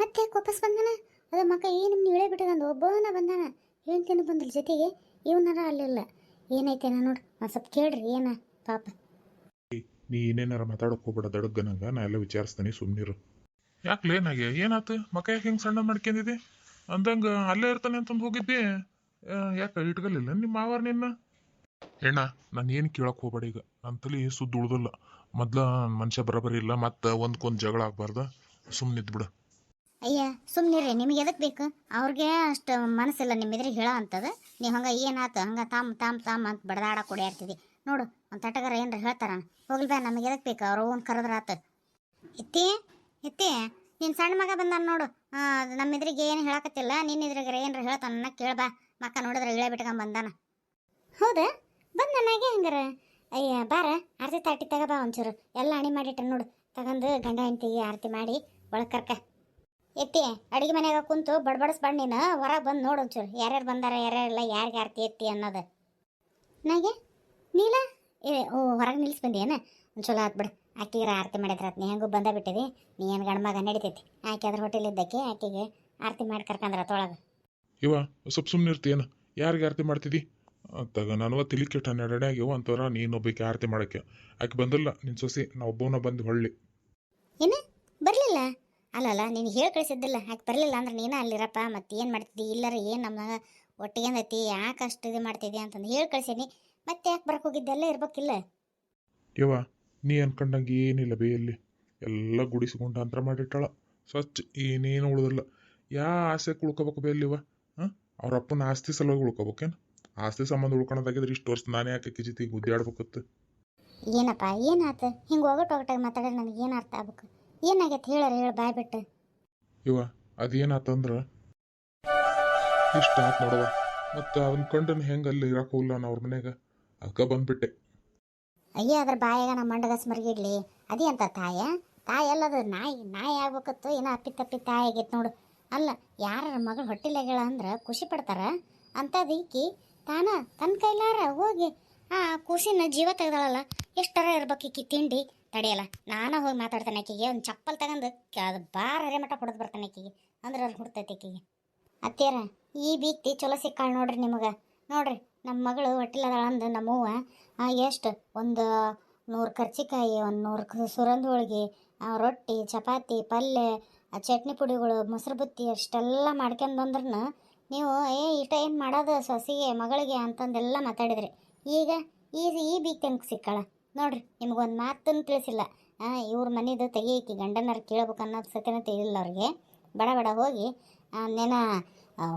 ಮತ್ತೆ ವಾಪಸ್ ಬಂದಾನ? ಅದ ಮಕ್ಕ ಏನು ಇಳೆ ಬಿಟ್ಟದಂದು ಒಬ್ಬನ ಬಂದಾನ. ಹೇಳ್ತೇನೆ ಬಂದ್ರ ಜೊತೆಗೆ. ಇವನರ ಅಲ್ಲಿಲ್ಲ ಏನೈತೇನ ನೋಡ್ರಿ ಒಂದು ಸ್ವಲ್ಪ ಕೇಳ್ರಿ, ಏನ ಪಾಪ. ನೀ ಏನೇನಾರ ಮಾತಾಡಕ್ ಹೋಗ್ಬೇಡ, ದಡಗ್ಗನಂಗ. ನಾ ಎಲ್ಲ ವಿಚಾರಿಸ್ತೀನಿ, ಸುಮ್ನಿರು. ಯಾಕೆ ಲೇನಾಗೆ ಏನಾತು? ಮಕ ಯಾಕೆ ಹಿಂಗೆ ಸಣ್ಣ ಮಾಡ್ಕೊಂಡಿದ್ದಿ ಅಂದಂಗ ಅಲ್ಲೇ ಇರ್ತಾನೆ ಅಂತಂದು ಹೋಗಿದ್ದೆ. ಯಾಕೆ ಇಟ್ಕಲಿಲ್ಲ ನಿಮ್ಮ ಮಾವಾರ ನಿನ್ನ? ಹೆಣ್ಣ, ನಾನು ಏನು ಕೇಳಕ್ ಹೋಗ್ಬೇಡ ಈಗ. ನನ್ನ ತಲೆ ಸುದ್ದು ಉಳ್ದಲ್ಲ ಮೊದ್ಲ ಮನುಷ್ಯ ಬರಬರಿ ಇಲ್ಲ, ಮತ್ತೆ ಒಂದ್ಕೊಂದು ಜಗಳ ಆಗ್ಬಾರ್ದ. ಸುಮ್ಮನೆ ಇದ್ಬಿಡು ಅಯ್ಯ ಸುಮ್ಮನಿರಿ ನಿಮಗೆ ಎದಕ್ಕೆ ಬೇಕು? ಅವ್ರಿಗೆ ಅಷ್ಟು ಮನಸ್ಸಿಲ್ಲ ನಿಮ್ಮ ಹೇಳೋ ಅಂತದ. ನೀವು ಹಂಗೆ ಏನಾಯ್ತು ಹಂಗೆ ತಾಮ್ ತಾಮ್ ತಾಮ್ ಅಂತ ಬಡದಾಡ ಕೊಡ್ಯಾಡ್ತಿದ್ದಿ ನೋಡು ಒಂದು ತಟಗಾರ ಏನ್ರ ಹೇಳ್ತಾರ. ಹೋಗ್ಲಿ ಬಾ ನಮಗೆ ಎದಕ್ಕೆ ಬೇಕು? ಅವ್ರು ಒಂದು ಕರೆದ್ರಾತ ಇತ್ತಿ ಇತ್ತಿ ನಿನ್ನ ಸಣ್ಣ ಮಗ ಬಂದಾನ ನೋಡು. ಆ, ನಮ್ಮ ಎದುರಿಗೆ ಏನು ಹೇಳಕತ್ತಿಲ್ಲ ನಿನ್ನ ಎದುರಿಗೆ ಏನ್ರ ಹೇಳ್ತಾನ ಕೇಳ್ಬಾ ಮಕ್ಕ ನೋಡಿದ್ರೆ ಇಳೆ ಬಿಟ್ಕೊಂಡ್ ಬಂದಾನ. ಹೌದಾ? ಬಂದ ನನಗೆ ಹಂಗಾರ. ಅಯ್ಯ ಬಾರ ಆರತಿ ತಾಟಿ ತಗಬಾ ಒಂಚೂರು. ಎಲ್ಲ ಅಣಿ ಮಾಡಿಟ್ಟ ನೋಡು. ತಗೊಂಡು ಗಂಡ ಹೆಂಡತಿಗೆ ಆರತಿ ಮಾಡಿ ಒಳಗೆ ಕರ್ಕ. ಎತ್ತಿ ಅಡಿಗೆ ಮನೆಯಾಗ ಕುಂತು ಬಣ್ಣ ನೀನು ಹೊರಗೆ ಬಂದು ನೋಡು ಒಂಚೂರು. ಯಾರ್ಯಾರು ಬಂದಾರ ಯಾರ್ಯಾರಿಲ್ಲ ಯಾರಿಗೆ ಆರತಿ ಎತ್ತಿ ಅನ್ನೋದು. ನನಗೆ ನೀಲ? ಏ ಓ ಹೊರಗೆ ನಿಲ್ಸಿ ಬಂದೇನ ಒಂದು ಚಲೋ ಆತ್ ಬಿಡು. ಆಕಿಗೆ ಆರತಿ ಮಾಡಿದ್ರೆ ನೀ ಹೆಂಗೂ ಬಂದ ಬಿಟ್ಟಿದಿ. ನೀ ಏನು ಗಂಡ ಮಗ ನಡಿತೈತಿ? ಆಕೆ ಅದ್ರ ಹೋಟೆಲ್ ಇದ್ದಕ್ಕೆ ಆಕೆಗೆ ಆರತಿ ಮಾಡಿ ಕರ್ಕಂದ್ರ ತೊಳಗ ಇವ ಸ್ವಲ್ಪ ಸುಮ್ಮನೆ ಇರ್ತೀಯನ ಯಾರಿಗೆ ಆರತಿ ಮಾಡ್ತಿದ್ದಿ ತಗ ನಾನು ತಿಳಿ ಕೆಟ್ಟ ನಡ್ಯಾಗ್ಯವ ಅಂತವ್ರ ನೀನೊಬ್ಬಕ್ಕೆ ಆರತಿ ಮಾಡಕ್ಕೆ. ಆಕೆ ಬಂದಿಲ್ಲ ನಿನ್ನ ಸೊಸಿ ನಾ ಒಬ್ಬವನ ಬಂದು ಹೊಳ್ಳಿ. ಏನು? ಬರಲಿಲ್ಲ? ಅಲ್ಲಲ್ಲ ನೀನು ಹೇಳಿ ಕಳಿಸಿದ್ದಿಲ್ಲ ಯಾಕೆ ಬರಲಿಲ್ಲ ಅಂದ್ರೆ ನೀನು ಅಲ್ಲಿರಪ್ಪ ಮತ್ತೆ ಏನು ಮಾಡ್ತಿದ್ದಿ? ಇಲ್ಲರ ಏನು ನಮ್ಮ ಒಟ್ಟಿಗೆ ಏನೈತಿ ಯಾಕೆ ಅಷ್ಟು ಇದು ಮಾಡ್ತಿದ್ದೆ ಅಂತಂದು ಹೇಳಿ ಕಳಿಸೀನಿ. ಮತ್ತೆ ಯಾಕೆ ಬರಕ್ಕೆ ಹೋಗಿದ್ದೆ? ಅಲ್ಲೇ ಇರ್ಬೇಕಿಲ್ಲ. ಯವ್ವ ನೀ ಅನ್ಕೊಂಡಂಗೆ ಏನಿಲ್ಲ ಬೇಯಲ್ಲಿ ಎಲ್ಲ ಗುಡಿಸಿಕೊಂಡು ಅಂತರ ಮಾಡಿಟ್ಟಾಳ. ಸ್ವಚ್ಛ ಏನೇನು ಉಳಿದಿಲ್ಲ. ಯಾ ಆಸೆ ಉಳ್ಕೋಬೇಕು ಬೇ ಇಲ್ಲಿ ಹಾಂ? ಅವ್ರ ಅಪ್ಪನ ಆಸ್ತಿ ಸಲುವಾಗಿ ಉಳ್ಕೋಬೇಕೇನು? ಆಸ್ತಿ ಸಂಬಂಧ ಉಳ್ಕೊಳೋದಾಗಿದ್ರೆ ಇಷ್ಟು ವರ್ಷ ನಾನೇ ಯಾಕೆ ಕಿಜಿತಿ ಗುದ್ದಾಡ್ಬೇಕತ್ತು ಏನಪ್ಪ ಏನಾತ? ಹಿಂಗೆ ಒಗಟ್ ಒಗಟಾಗಿ ಮಾತಾಡೋದು ನನಗೆ ಏನು ಅರ್ಥ ಆಗ್ಬೇಕು? ಏನಾಗೈತೆ ಹೇಳರ ಹೇಳಿ ಬಾಯ್ ಬಿಟ್ಟು. ಇವ ಅದೇನಾತಂದ್ರ ಇಷ್ಟ ಆತ್ ನೋಡವ ಮತ್ತು ಅವನ ಕಂಡನ ಹೆಂಗೆ ಅಲ್ಲಿ ಇರಕ್ಕೆ ಹೋಗ್ಲ ನಾನು ಅವ್ರ ಮನೆಗ ಅದಕ್ಕೆ ಬಂದ್ಬಿಟ್ಟೆ. ಅಯ್ಯ ಅದ್ರ ಬಾಯಾಗ ನಮ್ಮ ಮಂಡಗಸ್ ಮರ್ಗಿಡ್ಲಿ. ಅದೇ ಅಂತ ತಾಯ? ತಾಯಿ ಅಲ್ಲದು ನಾಯಿ ನಾಯಿ ಆಗ್ಬೇಕತ್ತು ಏನೋ ಅಪ್ಪಿ ತಪ್ಪಿ ತಾಯಿ ಆಗೈತೆ ನೋಡು. ಅಲ್ಲ ಯಾರ ಮಗಳು ಹೊಟ್ಟಿಲೆಗಳ ಅಂದ್ರೆ ಖುಷಿ ಪಡ್ತಾರ? ಅಂಥದ್ದು ಈಕಿ ತಾನ ತನ್ನ ಕೈಲಾರ ಹೋಗಿ ಆ ಖುಷಿನ ಜೀವ ತೆಗ್ದಾಳಲ್ಲ. ಎಷ್ಟರ ಇರ್ಬೇಕು ಈಕಿ ತಿಂಡಿ? ತಡೆಯಲ್ಲ. ನಾನು ಹೋಗಿ ಮಾತಾಡ್ತಾನೆ ಆಕೆಗೆ ಒಂದು ಚಪ್ಪಲ್ ತಗೊಂಡು ಅದು ಬಾರ ಅರೆ ಮಟ್ಟ ಹೊಡೆದು ಬರ್ತಾನೆ ಆಕೆಗೆ ಅಂದ್ರೆ ಅಲ್ಲಿ ಹುಡ್ತೈತೆ ಆಕೆಗೆ ಅತ್ತೇರ ಈ ಬೀಕ್ತಿ ಚಲೋ ಸಿಕ್ಕಾಳ ನೋಡ್ರಿ ನಿಮಗೆ. ನೋಡ್ರಿ ನಮ್ಮ ಮಗಳು ಹೊಟ್ಟಿಲದಾಳ ಅಂದು ನಮ್ಮವ್ವ ಎಷ್ಟು? ಒಂದು ನೂರು ಕರ್ಚಿಕಾಯಿ ಒಂದು ನೂರು ಸುರಂದ ಹೋಳಿಗೆ ರೊಟ್ಟಿ ಚಪಾತಿ ಪಲ್ಯ ಆ, ಚಟ್ನಿ ಪುಡಿಗಳು ಮೊಸರು ಬುತ್ತಿ ಅಷ್ಟೆಲ್ಲ ಮಾಡ್ಕೊಂಡು ಬಂದ್ರೂ ನೀವು ಏ ಇಟ ಏನು ಮಾಡೋದು ಸೊಸಿಗೆ ಮಗಳಿಗೆ? ಅಂತಂದೆಲ್ಲ ಮಾತಾಡಿದ್ರಿ. ಈಗ ಈ ಈ ಬೀಕ್ ಸಿಕ್ಕಾಳ? ನೋಡ್ರಿ, ನಿಮ್ಗೊಂದು ಮಾತನ್ನು ತಿಳಿಸಿಲ್ಲ. ಇವ್ರ ಮನೆದು ತೆಗಿಯಕ್ಕೆ ಗಂಡನರು ಕೇಳಬೇಕು ಅನ್ನೋದು ಸತ್ಯನ ತಿಳಿಲ್ಲ ಅವ್ರಿಗೆ. ಬಡ ಬಡ ಹೋಗಿ ನೆನ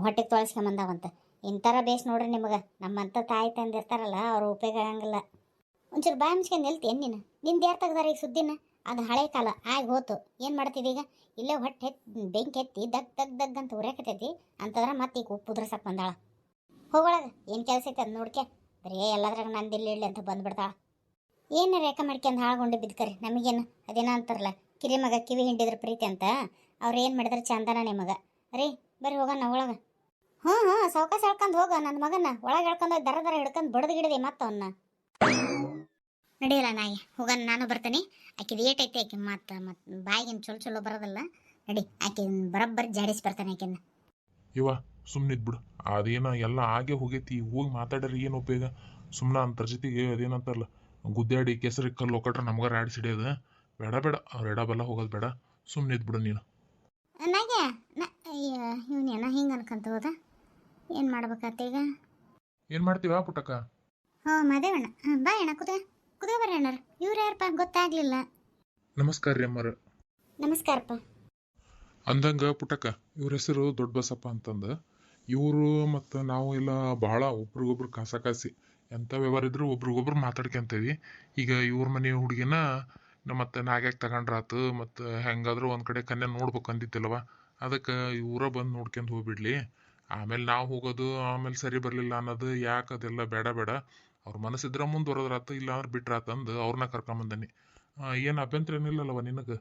ಹೊಟ್ಟೆಗೆ ತೊಳಸ್ಕೊಂಬಂದಾವಂತ. ಇಂಥರ ಬೇಸ್ ನೋಡ್ರಿ ನಿಮಗೆ. ನಮ್ಮಂಥ ತಾಯಿ ತಂದಿರ್ತಾರಲ್ಲ ಅವ್ರು ಉಪಯೋಗ ಆಗಂಗಿಲ್ಲ. ಒಂಚೂರು ಬಾಯಿ ಮುಚ್ಕೊಂಡು ನಿಲ್ತಿ ನೀನು? ನಿಂದು ಯಾರು ತೆಗ್ದಾರ ಈಗ ಸುದ್ದಿನ? ಅದು ಹಳೆ ಕಾಲ, ಆಗಿ ಹೋತು. ಏನು ಮಾಡ್ತಿದ್ದೀಗ ಈಗ? ಇಲ್ಲೇ ಹೊಟ್ಟೆ ಹೆತ್ ಬೆಂಕಿ ಎತ್ತಿ ದಗ್ ದಗ್ ದಗ್ ಅಂತ ಉರಿಯಾಕತೈತಿ ಅಂತಂದ್ರೆ ಮತ್ತೆ ಈಗ ಉಪ್ಪು ಉದ್ರಸಕ್ಕೆ ಬಂದಾಳ. ಹೋಗೊಳಗೆ ಏನು ಕೆಲಸ ಐತೆ ಅದು ನೋಡ್ಕೆ. ಬರೀ ಎಲ್ಲದ್ರಾಗ ನಂದು ಇಲ್ಲಿ ಅಂತ ಬಂದ್ಬಿಡ್ತಾಳ. ಏನು ರೇಖೆ ಮಾಡ್ಕೊಂಡು ಹಾಳ್ಗೊಂಡು ಬಿದ್ಕರಿ, ನಮಗೇನು ಅದೇನೋ ಅಂತಾರಲ್ಲ, ಕಿರಿ ಮಗ ಕಿವಿ ಹಿಂಡಿದ್ರ ಪ್ರೀತಿ ಅಂತ, ಅವ್ರು ಏನು ಮಾಡಿದ್ರೆ ಚಂದನ ಮಗ. ರೀ, ಬರ್ರಿ ಹೋಗೋಣ ಒಳಗೆ. ಹ್ಞೂ ಹ್ಞೂ ಸಾವ್ಕಾಸ ಹೇಳ್ಕೊಂಡು ಹೋಗ ನನ್ನ ಮಗನ ಒಳಗೆ ಹೇಳ್ಕೊಂಡು ಹೋಗಿ ದರ ದರ ಹಿಡ್ಕೊಂಡು ಬಡ್ದು ಗಿಡದೆ ಮತ್ತೆ ಅವನ್ನ ನಡೆಯಲ್ಲ ನಾಯಿ ಹೋಗೋಣ ನಾನು ಬರ್ತೀನಿ. ಏಟ್ ಐತೆ ಆಕೆ, ಮತ್ತೆ ಮತ್ತೆ ಬಾಯಿಗಿನ ಚಲೋ ಚಲೋ ಬರೋದಲ್ಲ. ನಡಿ, ಆಕೆ ಬರೋಬ್ಬರಿ ಜಾಡಿಸಿ ಬರ್ತಾನೆ ಆಕೆನ ಇವ ಸುಮ್ಮನೆ ಬಿಡು. ಅದೇನ ಎಲ್ಲ ಆಗೇ ಹೋಗೈತಿ, ಹೋಗಿ ಮಾತಾಡ್ರಿ, ಏನು ಉಪಯೋಗ? ಸುಮ್ಮನೆ ಅಂತರ ಜೊತೆಗೆ ಅದೇನಂತಾರಲ್ಲ ಗುದ್ದಾಡಿ ಕೆಸರಿ ಕಲ್ಲು ಒಕ್ಕಟ್ರೆ ನಮ್ಗಾರ ಆಡಿ ಸಿಡಿಯೋದು ಬೇಡ ಬೇಡ. ಅವ್ರ ಎಡ ಬೆಲ್ಲ ಹೋಗೋದು ಬೇಡ. ಸುಮ್ಮನೆ ಇದ್ಬಿಡು ನೀನು. ನನಗೆ ಇವನೇನ ಹಿಂಗೆ ಅನ್ಕೊಂತ ಹೋದ? ಏನು ಮಾಡ್ಬೇಕಾತ ಈಗ? ಏನು ಮಾಡ್ತೀವ ಪುಟ್ಟಕ್ಕ? ಹ್ಞೂ ಮದೇವಣ್ಣ ಹಾಂ ಬಾ ಅಣ್ಣ ಕುದ ಕುದ ಬರ್ರಿ ಅಣ್ಣರು ಇವ್ರು ಯಾರಪ್ಪ ಗೊತ್ತಾಗ್ಲಿಲ್ಲ. ನಮಸ್ಕಾರ ರೀ ಅಮ್ಮರ ನಮಸ್ಕಾರಪ್ಪ. ಅಂದಂಗ ಪುಟ್ಟಕ್ಕ ಇವ್ರ ಹೆಸರು ದೊಡ್ಡ ಬಸಪ್ಪ ಅಂತಂದು. ಇವರು ಮತ್ತು ನಾವು ಎಲ್ಲ ಭಾಳ ಒಬ್ರಿಗೊಬ್ರು ಕಾಸಿ ಎಂಥ ವ್ಯವಹಾರ ಇದ್ರು ಒಬ್ರಿಗೊಬ್ರು ಮಾತಾಡ್ಕೊಂತೀವಿ. ಈಗ ಇವ್ರ ಮನೆ ಹುಡುಗಿನ ಮತ್ತು ನಾಗ್ಯಾಗ ತಗೊಂಡ್ರಾತು, ಮತ್ತು ಹೆಂಗಾದ್ರೂ ಒಂದು ಕಡೆ ಕನ್ಯಾ ನೋಡ್ಬೇಕು ಅಂದಿತ್ತಿಲ್ಲವ ಅದಕ್ಕೆ ಇವರ ಬಂದು ನೋಡ್ಕೊಂಡು ಹೋಗ್ಬಿಡ್ಲಿ. ಆಮೇಲೆ ನಾವು ಹೋಗೋದು, ಆಮೇಲೆ ಸರಿ ಬರಲಿಲ್ಲ ಅನ್ನೋದು ಯಾಕೆ ಅದೆಲ್ಲ ಬೇಡ ಬೇಡ. ಅವ್ರ ಮನಸ್ಸಿದ್ರೆ ಮುಂದುವರೆದ್ರಾತು ಇಲ್ಲ ಅಂದ್ರೆ ಬಿಟ್ರಾತಂದು ಅವ್ರನ್ನ ಕರ್ಕೊಂಬಂದನಿ ಏನು ಅಭ್ಯಂತರ ಏನಿಲ್ಲಲ್ಲವ ನಿನಗೆ?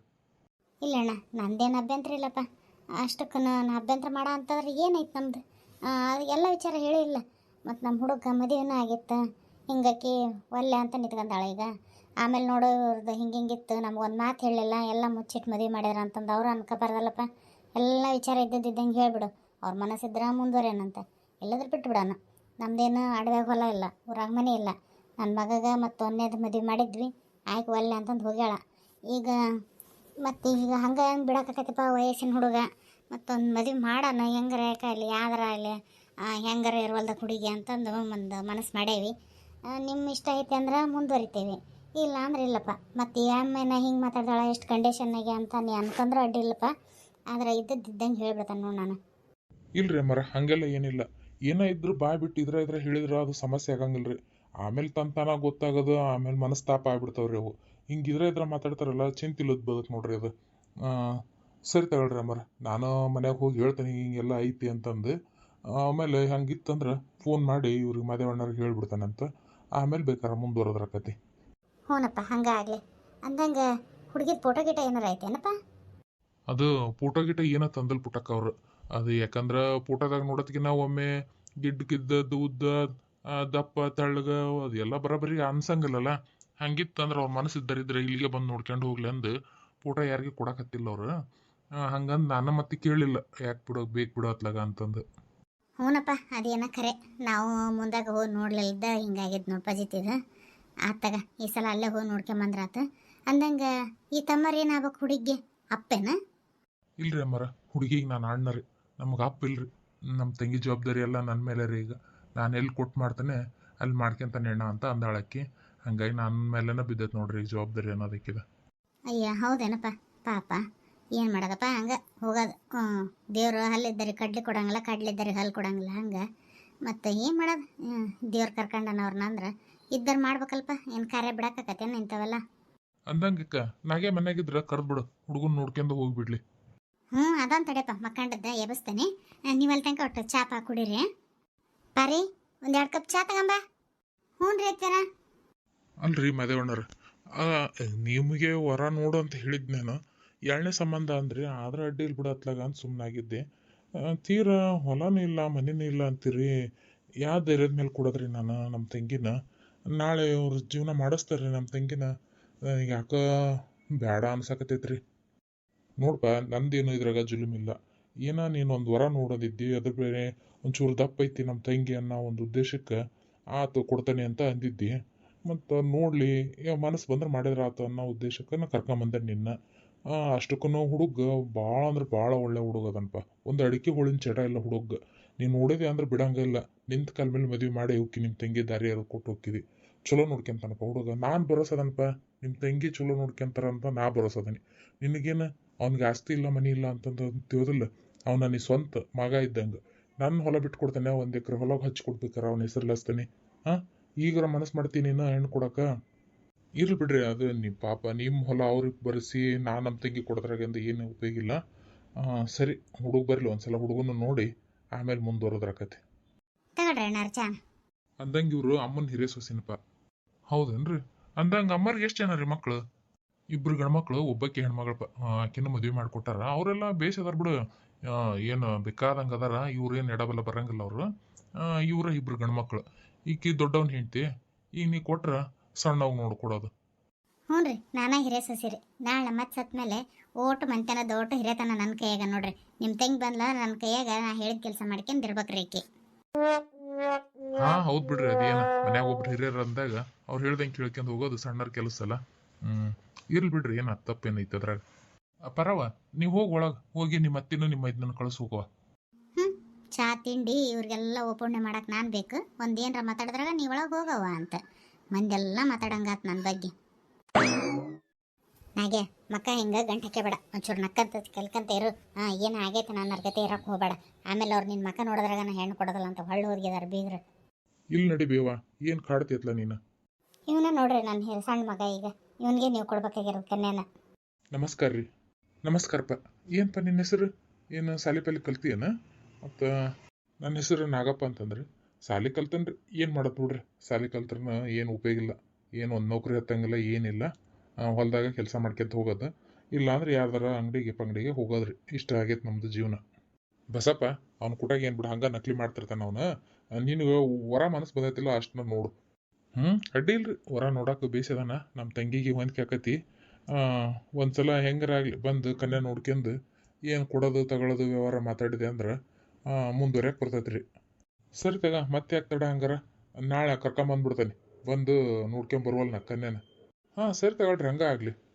ಇಲ್ಲ ಅಣ್ಣ, ನಂದೇನು ಅಭ್ಯಂತರ ಇಲ್ಲಪ್ಪ. ಅಷ್ಟಕ್ಕೆ ನಾನು ಅಭ್ಯಂತರ ಮಾಡ ಅಂತಂದ್ರೆ ಏನೈತೆ ನಮ್ದು? ಎಲ್ಲ ವಿಚಾರ ಹೇಳಿಲ್ಲ ಮತ್ತು ನಮ್ಮ ಹುಡುಗ ಮದುವೆನೂ ಆಗಿತ್ತು. ಹಿಂಗಾಕಿ ಒಲ್ಲೆ ಅಂತ ನಿಂತ್ಕೊಂಡಾಳೆ ಈಗ. ಆಮೇಲೆ ನೋಡೋದು ಹಿಂಗೆ ಹಿಂಗಿತ್ತು ನಮ್ಗೊಂದು ಮಾತು ಹೇಳಿಲ್ಲ ಎಲ್ಲ ಮುಚ್ಚಿಟ್ಟು ಮದುವೆ ಮಾಡ್ಯಾರ ಅಂತಂದು ಅವ್ರು ಅನ್ಕೋಬಾರ್ದಲ್ಲಪ್ಪ. ಎಲ್ಲ ವಿಚಾರ ಇದ್ದಿದ್ದಂಗೆ ಹೇಳಿಬಿಡು. ಅವ್ರ ಮನಸ್ಸಿದ್ರೆ ಮುಂದುವರೇನಂತ ಎಲ್ಲದ್ರೂ ಬಿಟ್ಟು ಬಿಡೋಣ ನಮ್ದೇನು ಅಡವ್ಯಾಗ ಹೊಲ ಇಲ್ಲ. ಊರಾಗ ಮನೆ ಇಲ್ಲ. ನನ್ನ ಮಗಗ ಮತ್ತು ಒಂದೇದು ಮದುವೆ ಮಾಡಿದ್ವಿ. ಆಯ್ಕೆ ಒಲ್ಲೆ ಅಂತಂದು ಹೋಗ್ಯಾಳ. ಈಗ ಮತ್ತು ಈಗ ಹಂಗೆ ಹೆಂಗೆ ಬಿಡೋಕ್ಕಾಕತ್ತಪ್ಪ ವಯಸ್ಸಿನ ಹುಡುಗ. ಮತ್ತೊಂದು ಮದುವೆ ಮಾಡೋಣ ಹೆಂಗಾರ ಯಾಕಾಗಲಿ ಯಾವ್ದಾರ ಆಗಲಿ. ಹೆಂಗಾರ ಇರುವಲ್ದ ಹುಡುಗಿ ಅಂತಂದು ಒಂದು ಮನಸ್ಸು ಮಾಡೇವಿ. ನಿಮ್ಮ ಇಷ್ಟ ಐತೆ ಅಂದ್ರೆ ಮುಂದುವರಿತೇವೆ. ಇಲ್ಲ ಅಂದ್ರೆ ಇಲ್ಲಪ್ಪ. ಮತ್ತು ಆಮೇಲೆ ಹಿಂಗೆ ಮಾತಾಡ್ದಾಳ, ಎಷ್ಟು ಕಂಡೀಷನ್ನಾಗೆ ಅಂತ ನೀ ಅನ್ಕೊಂಡ್ರೆ ಅಡ್ಡಿ ಇಲ್ಲಪ್ಪ. ಆದ್ರೆ ಇದ್ದದ್ದಿದ್ದಂಗೆ ಹೇಳ್ಬಿಡ್ತಾನೆ ನೋಡಿ ನಾನು. ಇಲ್ರಿ ಅಮ್ಮರ, ಹಂಗೆಲ್ಲ ಏನಿಲ್ಲ. ಏನೋ ಇದ್ರು ಬಾಯ್ ಬಿಟ್ಟು ಇದ್ರ ಇದ್ರ ಹೇಳಿದ್ರೆ ಅದು ಸಮಸ್ಯೆ ಆಗಂಗಿಲ್ರಿ. ಆಮೇಲೆ ತಂತಾನ ತಾನ ಗೊತ್ತಾಗೋದು, ಆಮೇಲೆ ಮನಸ್ತಾಪ ಆಗ್ಬಿಡ್ತಾವ್ರಿ ಅವು. ಹಿಂಗಿದ್ರೆ ಇದ್ರೆ ಮಾತಾಡ್ತಾರಲ್ಲ ಚಿಂತಿಲ್ಲದ ಬದುಕು ನೋಡ್ರಿ ಅದು. ಸರಿ ತಗೊಳ್ರಿ ಅಮ್ಮರ. ನಾನು ಮನ್ಯಾಗ ಹೋಗಿ ಹೇಳ್ತೇನೆ, ಹಿಂಗೆಲ್ಲ ಐತಿ ಅಂತಂದು. ಆಮೇಲೆ ಹಂಗಿತ್ತಂದ್ರೆ ಫೋನ್ ಮಾಡಿ ಇವ್ರಿಗೆ ಮಾದೇವಣ್ಣವ್ರಿಗೆ ಹೇಳ್ಬಿಡ್ತಾನಂತ. ಆಮೇಲೆ ಬೇಕಾರ ಮುಂದುವರೆದ್ರ ಕತಿ. ಹ್ಞೂನಪ್ಪ ಹಂಗೆ ಆಗಲಿ. ಅಂದಂಗೆ ಹುಡುಗಿದ ಫೋಟೋ ಗಿಟ ಏನಾರ ಐತೇನಪ್ಪ? ಅದು ಫೋಟೋ ಗಿಟ ಏನ ತಂದಲ್ ಪುಟಕ್ಕ ಅವ್ರು. ಅದು ಯಾಕಂದ್ರ ಫೋಟೋದಾಗ ನೋಡೋದಕ್ಕಿಂತ ಒಮ್ಮೆ ಗಿಡ್ ಗಿದ್ದದ್ದು ಉದ್ದ ಆ, ದಪ್ಪ ತೆಳ್ಳಗ ಅದೆಲ್ಲ ಬರಬರಿ ಅನ್ಸಂಗಿಲ್ಲಲ್ಲ. ಹಂಗಿತ್ತಂದ್ರ ಅವ್ರ ಮನಸ್ಸು ಇದ್ದರಿದ್ರೆ ಇಲ್ಲಿಗೆ ಬಂದು ನೋಡ್ಕೊಂಡು ಹೋಗ್ಲಿ ಅಂದು ಫೋಟೋ ಯಾರಿಗೆ ಕೊಡಕತ್ತಿಲ್ಲ ಅವ್ರು. ಹಂಗಂದು ನಾನು ಮತ್ತೆ ಕೇಳಿಲ್ಲ. ಯಾಕೆ ಬಿಡೋ ಬೇಕು ಬಿಡೋ ಅತ್ಲಾಗ ಅಂತಂದು. ಹ್ಞೂನಪ್ಪ ಅದೇನ ಖರೆ ನಾವು ಮುಂದಾಗ ಹೋಗಿ ನೋಡ್ಲಿಲ್ದ ಹಿಂಗಾಗಿದ್ದು ನೋಡಪ್ಪ ಪಜಿತಿದ ಆತಾಗ ಈ ಸಲ ಅಲ್ಲೇ ಹೋಗಿ ನೋಡ್ಕೊಂಬಂದ್ರಾತ ಅಂದಂಗೆ ಈ ತಮ್ಮರು ಏನಾಗ್ಬೇಕು ಹುಡುಗಿ? ಅಪ್ಪೇನ? ಇಲ್ರಿ ಅಮ್ಮರ ಹುಡುಗಿಗೆ ನಾನು ಅಣ್ಣರಿ. ನಮ್ಗೆ ಅಪ್ಪ ಇಲ್ರಿ. ನಮ್ಮ ತಂಗಿ ಜವಾಬ್ದಾರಿ ಎಲ್ಲ ನನ್ನ ಮೇಲೆ ರೀ ಈಗ. ನಾನು ಎಲ್ಲಿ ಕೊಟ್ಟು ಮಾಡ್ತೇನೆ ಅಲ್ಲಿ ಮಾಡ್ಕೊಂತಾನೆ ಅಣ್ಣ ಅಂತ ಅಂದಾಳಕ್ಕಿ. ಹಂಗಾಗಿ ನನ್ನ ಮೇಲೆನ ಬಿದ್ದೈತೆ ನೋಡ್ರಿ ಈಗ ಜವಾಬ್ದಾರಿ ಅನ್ನೋದಕ್ಕಿದೆ. ಅಯ್ಯ ಹೌದೇನಪ್ಪ ಪಾಪ. ಏನು ಮಾಡೋದಪ್ಪ? ಹಂಗೆ ಹೋಗೋದು. ದೇವರು ಹಲ್ಲಿದ್ದರೆ ಕಡ್ಲಿ ಕೊಡಂಗಿಲ್ಲ ಕಡ್ಲಿದ್ದರೆ ಹಲ್ಲು ಕೊಡೋಂಗಿಲ್ಲ ಹಂಗೆ. ಮತ್ತು ಏನು ಮಾಡೋದು? ದೇವ್ರು ಕರ್ಕೊಂಡನವ್ರನ್ನ ಅಂದ್ರೆ ಇದ್ದರು ಮಾಡ್ಬೇಕಲ್ಪ ಏನು ಕಾರ್ಯ ಬಿಡಕ್ಕಾಕತ್ತೇನು ಇಂಥವೆಲ್ಲ? ಅಂದಂಗಕ್ಕ ನಾಗೆ ಮನ್ಯಾಗಿದ್ರ ಕರ್ಬಿಡು ಹುಡುಗನ್ ನೋಡ್ಕೊಂಡು ಹೋಗ್ಬಿಡ್ಲಿ. ಹ್ಞೂ ಅದೊಂದು ತಡೆಯಪ್ಪ ಮಕ್ಕಂಡದ್ದ ಎಬಸ್ತೇನೆ ನೀವು ಅಲ್ಲಿ ತನಕ ಒಟ್ಟು ಚಾ ಪಾ ಕುಡೀರಿ. ಪಾರಿ ಒಂದು ಎರಡು ಕಪ್ ಚಾ ತಗೊಂಬ. ಹ್ಞೂ ರೀ ಅತ್ಯಾರ ಅಲ್ರಿ ಮದೇವಣ್ಣರ ನಿಮಗೆ ವರ ನೋಡು ಅಂತ ಹೇಳಿದ್ ನಾನು. ಎರಡನೇ ಸಂಬಂಧ ಅಂದ್ರಿ ಆದ್ರ ಅಡ್ಡಿ ಇಲ್ಲಿ ಬಿಡತ್ಲಾಗ ಅಂತ ಸುಮ್ಮನಾಗಿದ್ದೆ ತೀರಾ ಹೊಲನೂ ಇಲ್ಲ, ಮನೇನು ಇಲ್ಲ ಅಂತೀರಿ ಯಾವ ಧೈರ್ಯದ ಮೇಲೆ ಕೊಡೋದ್ರಿ ನಾನು ನಮ್ಮ ತಂಗಿನ? ನಾಳೆ ಅವ್ರ ಜೀವನ ಮಾಡಿಸ್ತಾರ್ರಿ ನಮ್ಮ ತಂಗಿನ. ಯಾಕ ಬೇಡ ಅನ್ಸಕತೈತ್ರಿ ನೋಡ್ಪ, ನಂದೇನು ಇದ್ರಾಗ ಜುಲುಮಿಲ್ಲ ಏನ ನೀನು ಒಂದು ವರ ನೋಡೋದಿದ್ದಿ, ಅದ್ರ ಬೇರೆ ಒಂಚೂರು ದಪ್ಪ ಐತಿ ನಮ್ಮ ತಂಗಿ ಅನ್ನೋ ಒಂದು ಉದ್ದೇಶಕ್ಕೆ ಆತು ಕೊಡ್ತಾನೆ ಅಂತ ಅಂದಿದ್ದಿ. ಮತ್ತು ನೋಡಲಿ ಮನಸ್ಸು ಬಂದ್ರೆ ಮಾಡಿದ್ರೆ ಆತು ಅನ್ನೋ ಉದ್ದೇಶಕ್ಕೆ ನಾ ಕರ್ಕೊಂಬಂದೆ ನಿನ್ನ. ಅಷ್ಟಕ್ಕೂ ಹುಡುಗ ಭಾಳ ಅಂದ್ರೆ ಭಾಳ ಒಳ್ಳೆ ಹುಡುಗ ಅದನಪ್ಪ ಒಂದು ಅಡಿಕೆ ಹುಳಿನ ಚಟ ಇಲ್ಲ ಹುಡುಗ. ನೀನು ನೋಡಿದೆ ಅಂದ್ರೆ ಬಿಡಂಗಿಲ್ಲ ನಿಂತ ಕಾಲ ಮೇಲೆ ಮದುವೆ ಮಾಡಿ ಹೋಗಿ ನಿಮ್ಮ ತಂಗಿ ದಾರಿ ಯಾರು ಕೊಟ್ಟು ಹೋಗ್ತೀವಿ ಚಲೋ ನೋಡ್ಕೊಂತಾನಪ್ಪ ಹುಡುಗ. ನಾನು ಬರೋಸದನಪ್ಪ ನಿಮ್ಮ ತಂಗಿ ಚಲೋ ನೋಡ್ಕೊಂತಾರ ಅಂತ ನಾ ಬರೋಸದನಿ. ನಿನಗೇನು? ಅವ್ನಿಗೆ ಆಸ್ತಿ ಇಲ್ಲ, ಮನಿ ಇಲ್ಲ ಅಂತಂದು ತಿಳಿದಿಲ್ಲ. ಅವ್ನು ನನಗೆ ಸ್ವಂತ ಮಗ ಇದ್ದಂಗೆ. ನನ್ನ ಹೊಲ ಬಿಟ್ಟು ಕೊಡ್ತಾನೆ ಒಂದು ಎಕರೆ ಹೊಲ ಹಚ್ಚಿ ಕೊಡ್ಬೇಕಾರ ಅವ್ನ ಹೆಸರು ಹಾಂ ಈಗರ ಮನಸ್ಸು ಮಾಡ್ತೀನಿ ನೀನು ಹೆಣ್ಣು ಕೊಡಕ? ಇರ್ಲಿ ಬಿಡ್ರಿ ಅದು ನಿಮ್ಮ ಪಾಪ. ನಿಮ್ಮ ಹೊಲ ಅವ್ರಿಗೆ ಬರೆಸಿ ನಾ ನಮ್ಮ ತಂಗಿ ಕೊಡೋದ್ರಾಗಿಂದ ಏನು ಉಪಯೋಗ ಇಲ್ಲ. ಆ, ಸರಿ ಹುಡುಗ ಬರಲಿ ಒಂದ್ಸಲ ಹುಡುಗನ ನೋಡಿ ಆಮೇಲೆ ಮುಂದುವರೆದ್ರಾಕತಿ ತಗೊಳ್ರಿ ಅಣ್ಣಾರ ಚಾ ಅಂದಂಗೆ ಇವರು ಅಮ್ಮನ ಹಿರಿಯ ಸೊಸಿನಪ್ಪ. ಹೌದೇನ್ರಿ? ಅಂದಂಗ ಅಮ್ಮರಿಗೆ ಎಷ್ಟು ಜನ ರೀ ಮಕ್ಕಳು ಇಬ್ರು ಗಂಡ್ಮಕ್ಳು ಒಬ್ಬಕ್ಕೆ ಹೆಣ್ಮಗಳಪ್ಪ ಆಕಿನ ಮದುವೆ ಮಾಡ್ಕೊಟ್ಟಾರ. ಅವರೆಲ್ಲ ಬೇಸ್ ಅದಾರ ಬಿಡು ಏನು ಬೇಕಾದಂಗೆ ಅದಾರ ಇವ್ರು ಏನು ಎಡಬಲ್ಲ ಬರಂಗಿಲ್ಲ ಅವರು. ಇವ್ರ ಇಬ್ರು ಗಂಡ್ಮಕ್ಳು. ಈಕಿ ದೊಡ್ಡವನ್ ಹೆಂಡ್ತಿ ಈಗ ನೀ ಕೊಟ್ರ ಸಣ್ಣವ್ ನೋಡ್ಕೊಡೋದು. ಹ್ಞೂ ರೀ ನಾನ ಹಿರೇ ಸಸಿರಿ ನಾಳೆ ಮತ್ತೆ ಸತ್ಮೇಲೆ ಓಟು ಮಂತನ ದೋಟ ಹಿರೇತನ ನನ್ನ ಕೈಯಾಗ ನೋಡ್ರಿ. ನಿಮ್ಮ ತಂಗಿ ಬಂದ್ಲ ನನ್ನ ಕೈಯಾಗ ನಾ ಹೇಳಿದ ಕೆಲಸ ಮಾಡ್ಕೊಂಡು ಇರ್ಬೇಕ್ರಿ ಈಕಿ. ಹಾ ಹೌದ್ ಬಿಡ್ರಿ ಅದೇನ ಮನ್ಯಾಗ ಒಬ್ರು ಹಿರಿಯರ್ ಅಂದಾಗ ಅವ್ರು ಹೇಳ್ದಂಗೆ ಕೇಳ್ಕೊಂಡ್ ಹೋಗೋದು ಸಣ್ಣರ ಕೆಲಸ ಅಲ್ಲ ಹ್ಮ್ ಇರ್ಲಿ ಬಿಡ್ರಿ ಏನ ತಪ್ಪೇನೈತೆ ಅದ್ರಾಗ. ಆ, ಪರವ ನೀವ್ ಹೋಗ್ ಒಳಗ ಹೋಗಿ ನಿಮ್ಮ ಅತ್ತಿನ ನಿಮ್ಮ ಇದನ್ನ ಕಳ್ಸಿ ಹೋಗುವ. ಚಾ ತಿಂಡಿ ಇವ್ರಿಗೆಲ್ಲ ಓಪಣೆ ಮಾಡಕ್ಕೆ ನಾನು ಬೇಕು. ಒಂದೇನ್ರ ಏನರ ಮಾತಾಡಿದ್ರಾಗ ನೀ ಒಳಗೆ ಹೋಗವ ಅಂತ. ಮಂದೆಲ್ಲ ಮಾತಾಡಂಗಾತ್ ನನ್ನ ಬಗ್ಗೆ. ನಾಗೆ ಮಕ್ಕ ಹಿಂಗೆ ಗಂಟಕ್ಕೆ ಬೇಡ ಒಂಚೂರು ನಕ್ಕಂತ ಕಲ್ಕಂತ ಇರು. ಹಾಂ ಏನು ಆಗೈತೆ ನಾನು ಅರ್ಗತೆ ಇರಕ್ಕೆ ಹೋಗಬೇಡ. ಆಮೇಲೆ ಅವ್ರು ನಿನ್ನ ಮಕ್ಕ ನೋಡಿದ್ರಾಗ ನಾನು ಹೆಣ್ಣು ಕೊಡೋದಲ್ಲ ಅಂತ ಹೊಳ್ಳಿ ಹೋಗಿದಾರೆ ಬೀಗ್ರು. ಇಲ್ಲಿ ನಡಿ ಬೇವ ಏನು ಕಾಡ್ತಿತ್ಲ ನೀನು? ಇವನ ನೋಡ್ರಿ ನನ್ನ ಸಣ್ಣ ಮಗ ಈಗ. ಇವನಿಗೆ ನೀವು ಕೊಡ್ಬೇಕಾಗಿರೋದು ಕನ್ಯಾನ. ನಮಸ್ಕಾರ ರೀ. ನಮಸ್ಕಾರಪ್ಪ ಏನಪ್ಪ ನಿನ್ನ ಹೆಸರು? ಏನು ಸಾಲಿ ಪಲ್ಲಿ ಕಲ್ತಿಯೇನ? ಮತ್ತು ನನ್ನ ಹೆಸರು ನಾಗಪ್ಪ ಅಂತಂದ್ರಿ. ಸಾಲಿ ಕಲ್ತನ್ರಿ, ಏನು ಮಾಡತ್ ಬಿಡ್ರಿ? ಸಾಲಿ ಕಲ್ತ್ರನ ಏನು ಉಪಯೋಗ ಇಲ್ಲ. ಏನು ಒಂದು ನೌಕರಿ ಹತ್ತಂಗಿಲ್ಲ, ಏನಿಲ್ಲ. ಹೊಲದಾಗ ಕೆಲಸ ಮಾಡ್ಕೊಂತ ಹೋಗೋದು. ಇಲ್ಲಾಂದ್ರೆ ಯಾರ್ದಾರ ಅಂಗಡಿಗೆ ಪಂಗಡಿಗೆ ಹೋಗೋದ್ರಿ. ಇಷ್ಟ ಆಗೈತೆ ನಮ್ದು ಜೀವನ. ಬಸಪ್ಪ, ಅವ್ನ ಕುಟಾಗ ಏನು ಬಿಡು, ಹಂಗ ನಕಲಿ ಮಾಡ್ತಿರ್ತಾನೆ ಅವನು. ನಿನಗೆ ವರ ಮನಸ್ಸು ಬಂದೈತಿಲ್ಲ ಅಷ್ಟನ್ನ ನೋಡು. ಹ್ಞೂ ಅಡ್ಡಿ ಇಲ್ರಿ. ವರ ನೋಡಕ್ಕೆ ಬೇಸದಾನ ನಮ್ಮ ತಂಗಿಗೆ ಹೊಂದ್ಕೆ ಆಕತಿ. ಒಂದ್ಸಲ ಹೆಂಗರ ಆಗ್ಲಿ, ಬಂದು ಕನ್ಯಾ ನೋಡ್ಕೊಂಡು ಏನು ಕೊಡೋದು ತಗೊಳ್ಳೋದು ವ್ಯವಹಾರ ಮಾತಾಡಿದೆ ಅಂದ್ರೆ ಮುಂದುವರಿಯಕ್ಕೆ ಬರ್ತೈತೆ ರೀ ಸರಿ ತಗ, ಮತ್ತೆ ಯಾಕೆ ತಡ ಹಂಗಾರ? ನಾಳೆ ಕರ್ಕೊಂಬಂದ್ಬಿಡ್ತೇನೆ. ಬಂದು ನೋಡ್ಕೊಂಬರ್ವಲ್ಲ ನಾ ಕನ್ಯಾನ. ಹಾಂ, ಸರಿ ತಗೊಳ್ರಿ, ಹಂಗೆ ಆಗಲಿ.